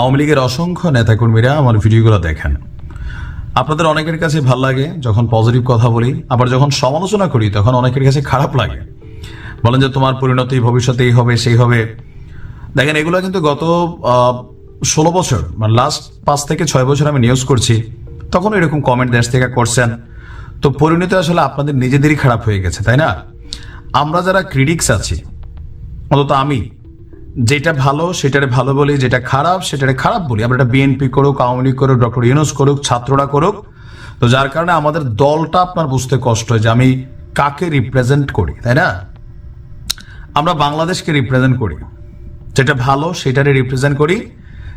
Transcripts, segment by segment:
আওয়ামী লীগের অসংখ্য নেতাকর্মীরা আমার ভিডিওগুলো দেখেন। আপনাদের অনেকের কাছে ভালো লাগে যখন পজিটিভ কথা বলি, আবার যখন সমালোচনা করি তখন অনেকের কাছে খারাপ লাগে। বলেন যে তোমার পরিণতি ভবিষ্যতে এই হবে, সেই হবে। দেখেন, এগুলো কিন্তু গত ষোলো বছর মানে লাস্ট পাঁচ থেকে ছয় বছর আমি নিউজ করছি তখন এরকম কমেন্ট দেশ থেকে করছেন। তো পরিণতি আসলে আপনাদের নিজেদেরই খারাপ হয়ে গেছে, তাই না? আমরা যারা ক্রিটিক্স আছি, অন্তত আমি যেটা ভালো, সেটারে ভালো বলি, যেটা খারাপ, সেটারে খারাপ বলি। আমরা এটা বিএনপি করুক, আওয়ামী লীগ করুক, ডক্টর ইউনুস করুক, ছাত্ররা করুক। তো যার কারণে আমাদের দলটা আপনার বুঝতে কষ্ট হয় যে আমি কাকে রিপ্রেজেন্ট করি, তাই না? আমরা বাংলাদেশকে রিপ্রেজেন্ট করি। যেটা ভালো, সেটারে রিপ্রেজেন্ট করি।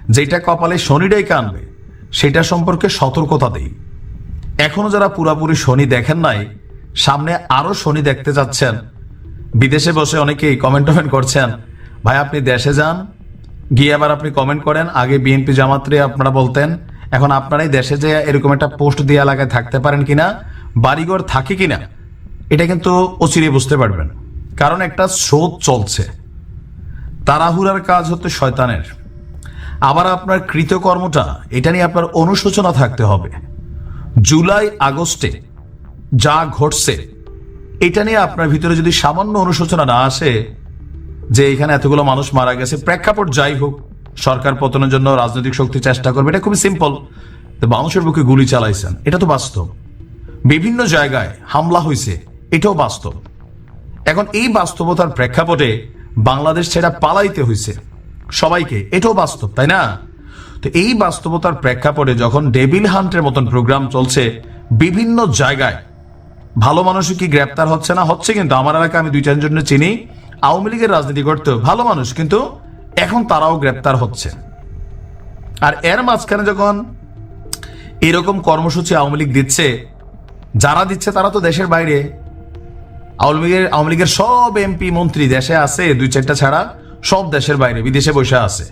যেটা কপালে শনিটাই কানবে সেটা সম্পর্কে সতর্কতা দিই। এখনও যারা পুরাপুরি শনি দেখেন নাই, সামনে আরও শনি দেখতে যাচ্ছেন। বিদেশে বসে অনেকেই কমেন্ট টমেন্ট করছেন ভাই, আপনি দেশে যান, গিয়ে আবার আপনি কমেন্ট করেন। আগে বিএনপি জামাতরে আপনারা বলতেন, এখন আপনারাই দেশে যে এরকম একটা পোস্ট দিয়ে এলাকায় থাকতে পারেন কিনা, বাড়িঘর থাকে কিনা, এটা কিন্তু অচিরে বুঝতে পারবেন। কারণ একটা স্রোত চলছে। তাড়াহুড়ার কাজ হচ্ছে শয়তানের। আবার আপনার কৃতকর্মটা, এটা নিয়ে আপনার অনুশোচনা থাকতে হবে। জুলাই আগস্টে যা ঘটছে, এটা নিয়ে আপনার ভিতরে যদি সামান্য অনুশোচনা না আসে যে এখানে এতগুলো মানুষ মারা গেছে। প্রেক্ষাপট যাই হোক, সরকার পতনের জন্য রাজনৈতিক শক্তি চেষ্টা করবে। এটা খুবই সিম্পল মানুষের বুকে গুলি চালাইছেন। এটা তো বাস্তব। বিভিন্ন জায়গায় হামলা হয়েছে এটাও বাস্তব। এখন এই বাস্তবতার প্রেক্ষাপটে বাংলাদেশ ছেড়া পালাইতে হয়েছে সবাইকে। এটাও বাস্তব, তাই না? তো এই বাস্তবতার প্রেক্ষাপটে যখন ডেভিল হান্টের মতন প্রোগ্রাম চলছে, বিভিন্ন জায়গায় ভালো মানুষও কি গ্রেপ্তার হচ্ছে না? হচ্ছে কিন্তু আমার এলাকায় আমি দুই চারজন চিনি। আওয়ামী লীগের রাজনীতি করতে ভালো মানুষ, কিন্তু এখন তারাও গ্রেপ্তার হচ্ছে। আর এর মাঝখানে যখন এরকম কর্মসূচি আওয়ামী লীগ দিচ্ছে, যারা দিচ্ছে তারা তো দেশের বাইরে। আওয়ামী লীগের আওয়ামী লীগের সব এমপি, মন্ত্রী দেশে আছে, দুই চারটা ছাড়া সব দেশের বাইরে, বিদেশে বসে আছে।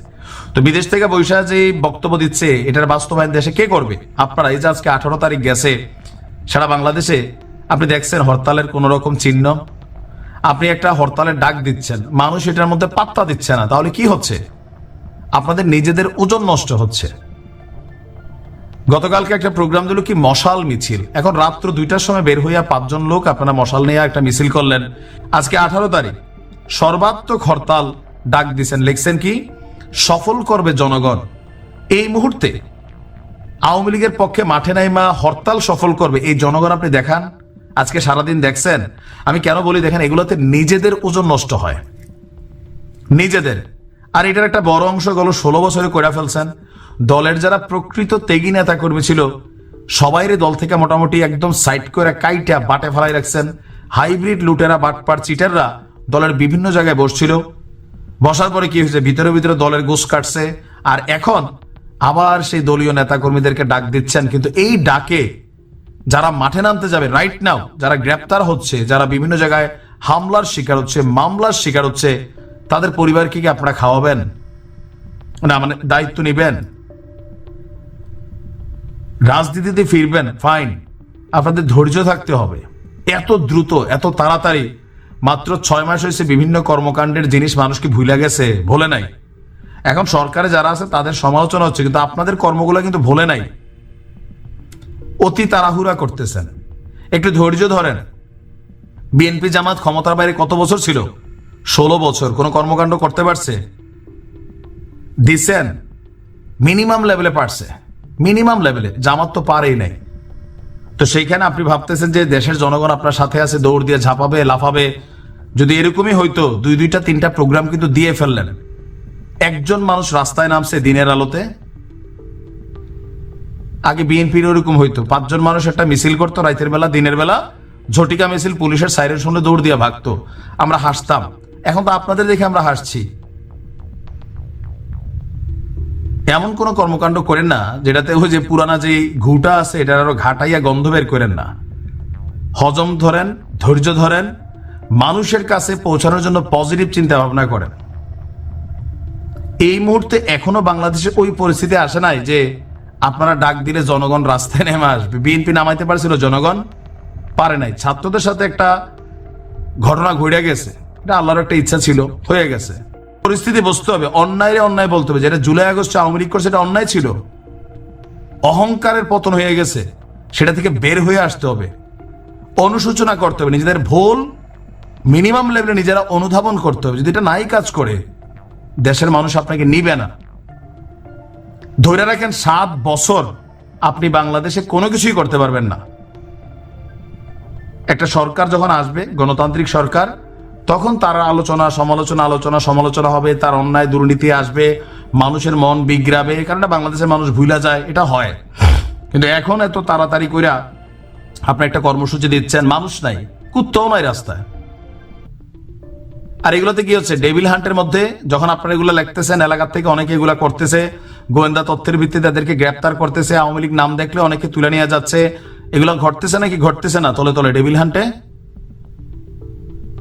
তো বিদেশ থেকে বৈশা যে বক্তব্য দিচ্ছে, এটার বাস্তবায়ন দেশে কে করবে? আপনারা, এই যে আজকে আঠারো তারিখ গেছে সারা বাংলাদেশে, আপনি দেখছেন হরতালের কোন রকম চিহ্ন। আপনি একটা হরতালের ডাক দিচ্ছেন, মানুষ এটার মধ্যে পাত্তা দিচ্ছে না, তাহলে কি হচ্ছে? আপনাদের নিজেদের ওজন নষ্ট হচ্ছে। গতকালকে একটা প্রোগ্রাম দিল কি মশাল মিছিল। এখন রাত্র দুইটার সময় বের হইয়া পাঁচজন লোক আপনারা মশাল নিয়ে একটা মিছিল করলেন। আজকে আঠারো তারিখ। সর্বাত্মক হরতাল ডাক দিছেন, লিখছেন কি, সফল করবে জনগণ। এই মুহূর্তে আওয়ামী লীগের পক্ষে মাঠে নাইমা হরতাল সফল করবে, এই জনগণ আপনি দেখান। আজকে সারাদিন দেখছেন? আমি কেন বলি, দেখেন, এগুলোতে নিজেদের ওজন নষ্ট হয়। নিজেদের। আর এটার একটা বড় অংশ গেল, ষোলো বছরে করে ফেলছেন। দলের যারা প্রকৃত তেগি নেতা কর্মী ছিল, সবাইরে দল থেকে মোটামুটি একদম সাইড করে কাইটা বাটে ফেলাই রাখছেন। হাইব্রিড লুটেরা, বাটপার, চিটাররা দলের বিভিন্ন জায়গায় বসছিল। বসার পরে কি হয়েছে? ভিতরে ভিতরে দলের গোস কাটছে। আর এখন আবার সেই দলীয় নেতাকর্মীদেরকে ডাক দিচ্ছেন। কিন্তু এই ডাকে যারা মাঠে নামতে যাবে রাইট নাও যারা গ্রেপ্তার হচ্ছে, যারা বিভিন্ন জায়গায় হামলার শিকার হচ্ছে, মামলার শিকার হচ্ছে, তাদের পরিবারকে কি আপনারা খাওয়াবেন? না মানে দায়িত্ব নেবেন? রাজনীতিতে ফিরবেন ফাইন আপনাদের ধৈর্য থাকতে হবে। এত দ্রুত, এত তাড়াতাড়ি, মাত্র ছয় মাস হয়েছে বিভিন্ন কর্মকাণ্ডের জিনিস মানুষকে ভুলে গেছে, ভোলে নাই। এখন সরকারে যারা আছে, তাদের সমালোচনা হচ্ছে, কিন্তু আপনাদের কর্মগুলো কিন্তু ভোলে নাই। অতি তাড়াহুড়া করতেছেন। একটু ধৈর্য ধরেন। বিএনপি জামাত ক্ষমতার বাইরে কত বছর ছিল? ষোলো বছর। কোনো কর্মকাণ্ড করতে পারছে? দিছেন? মিনিমাম লেভেলে পারছে। মিনিমাম লেভেলে। জামাত তো পারেই নাই। তো সেইখানে আপনি ভাবতেছেন যে দেশের জনগণ আপনার সাথে আছে, দৌড় দিয়ে ঝাঁপাবে, লাফাবে। যদি এরকমই হইতো, দুই, দুইটা, তিনটা প্রোগ্রাম কিন্তু দিয়ে ফেললেন। একজন মানুষ রাস্তায় নামছে দিনের আলোতে। আগে বিএনপির ওরকম হইতো। পাঁচজন মানুষ একটা মিছিল করতো রাতের বেলা, দিনের বেলা। ঝটিকা মিছিল, পুলিশের সাইরের শুনে দৌড় দিয়ে ভাগতো। আমরা হাসতাম। এখন তো আপনাদের দেখে আমরা হাসছি। এমন কোন কর্মকাণ্ড করেন না, যেটাতে ওই যে পুরানা যে ঘুটা আছে এটা আরও ঘাটাইয়া গন্ধ বের করেন না। হজম ধরেন, ধৈর্য ধরেন, মানুষের কাছে পৌঁছানোর জন্য পজিটিভ চিন্তা ভাবনা করেন। এই মুহূর্তে এখনও বাংলাদেশে ওই পরিস্থিতি আসে নাই যে আপনারা ডাক দিলে জনগণ রাস্তায় নেমে আসবে। বিএনপি নামাইতে পারছিল, জনগণ পারে নাই। ছাত্রদের সাথে একটা ঘটনা ঘটে গেছে। এটা আল্লাহর একটা ইচ্ছা ছিল, হয়ে গেছে। পরিস্থিতি বুঝতে হবে অন্যায় অন্যায় বলতে হবে। যেটা জুলাই, আগস্টে আওয়ামী লীগ করছে, এটা অন্যায় ছিল। অহংকারের পতন হয়ে গেছে, সেটা থেকে বের হয়ে আসতে হবে। অনুশোচনা করতে হবে, নিজেদের ভুল মিনিমাম লেভেলে নিজেরা অনুধাবন করতে হবে। যদি এটা নাই কাজ করে, দেশের মানুষ আপনাকে নিবে না। ধরে রাখেন সাত বছর আপনি বাংলাদেশে কোনো কিছুই করতে পারবেন না। একটা সরকার যখন আসবে, গণতান্ত্রিক সরকার, তখন তার আলোচনা, সমালোচনা আলোচনা, সমালোচনা হবে, তার অন্যায় দুর্নীতি আসবে, মানুষের মন বিগ্রাবে কারণ বাংলাদেশের মানুষ ভুলা যায়, এটা হয়। কিন্তু এখন এত তাড়াতাড়ি কইরা আপনি একটা কর্মসূচি দিচ্ছেন, মানুষ নাই, কুত্তাও নাই রাস্তায়। আর এগুলোতে কি হচ্ছে? ডেভিল হান্টের মধ্যে যখন আপনারা এগুলো লিখতেছেন, এলাকার থেকে অনেকে এগুলো করতেছে গোয়েন্দা তথ্যের ভিত্তিতে তাদেরকে গ্রেপ্তার করতেছে। আওয়ামী লীগ নাম দেখলে অনেকে তুলে নিয়ে যাচ্ছে। এগুলো ঘটতেছে নাকি ঘটতেছে না? তলে তলে ডেভিল হান্টে।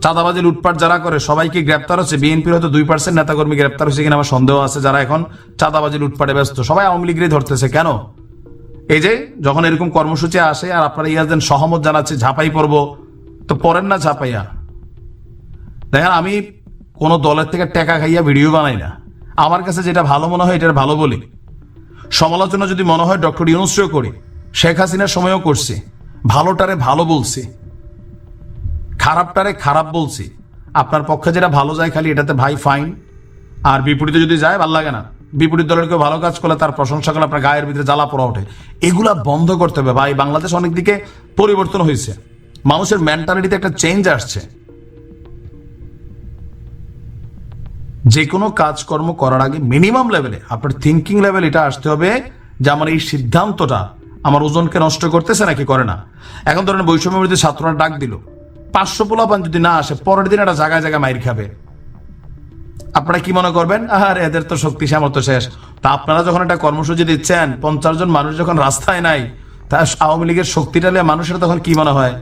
চাঁদাবাজি, লুটপাট যারা করে, সবাইকে গ্রেপ্তার হচ্ছে। বিএনপির হয়তো দুই পার্সেন্ট নেতাকর্মী গ্রেপ্তার হচ্ছে কিনা আমার সন্দেহ আছে যারা এখন চাঁদাবাজি, লুটপাটে ব্যস্ত। সবাই আওয়ামী লীগেরই ধরতেছে। কেন? এই যে যখন এরকম কর্মসূচি আসে আর আপনারা ইয়াজেন সহমত জানাচ্ছে, ঝাঁপাই পড়ব, তো পড়েন না ঝাঁপাইয়া। দেখেন, আমি কোনো দলের থেকে টাকা খাইয়া ভিডিও বানাই না। আমার কাছে যেটা ভালো মনে হয়, এটার ভালো বলি। সমালোচনা যদি মনে হয়, ডক্টর ইউনুসও করি। শেখ হাসিনার সময়ও করছি। ভালোটারে ভালো বলছি। খারাপটারে খারাপ বলছি। আপনার পক্ষে যেটা ভালো যায় খালি, এটাতে ভাই ফাইন আর বিপরীতে যদি যায়, ভালো লাগে না। বিপরীত দলের কেউ ভালো কাজ করলে তার প্রশংসা করলে আপনার গায়ের ভিতরে জ্বালা পড়া ওঠে। এগুলা বন্ধ করতে হবে ভাই। বাংলাদেশ অনেক দিকে পরিবর্তন হয়েছে। মানুষের মেন্টালিটিতে একটা চেঞ্জ আসছে। যে কোনো কাজকর্ম করার আগে মিনিমাম লেভেলে আপনার থিঙ্কিং লেভেল এটা আসতে হবে যে আমার এই সিদ্ধান্তটা আমার ওজনকে নষ্ট করতেছে নাকি করে না। এখন ধরেন বৈষম্য বিরোধী ছাত্ররা ডাক দিল, পাঁচশো পোলাপান যদি না আসে, পরের দিন একটা জায়গায় জায়গায় মাইর খাবে। আপনারা কি মনে করবেন? আর এদের তো শক্তি সামর্থ্য শেষ। তা আপনারা যখন একটা কর্মসূচি দিচ্ছেন, পঞ্চাশ জন মানুষ যখন রাস্তায় নাই, তা আওয়ামী লীগের শক্তিটা নিয়ে মানুষের তখন কি মনে হয়?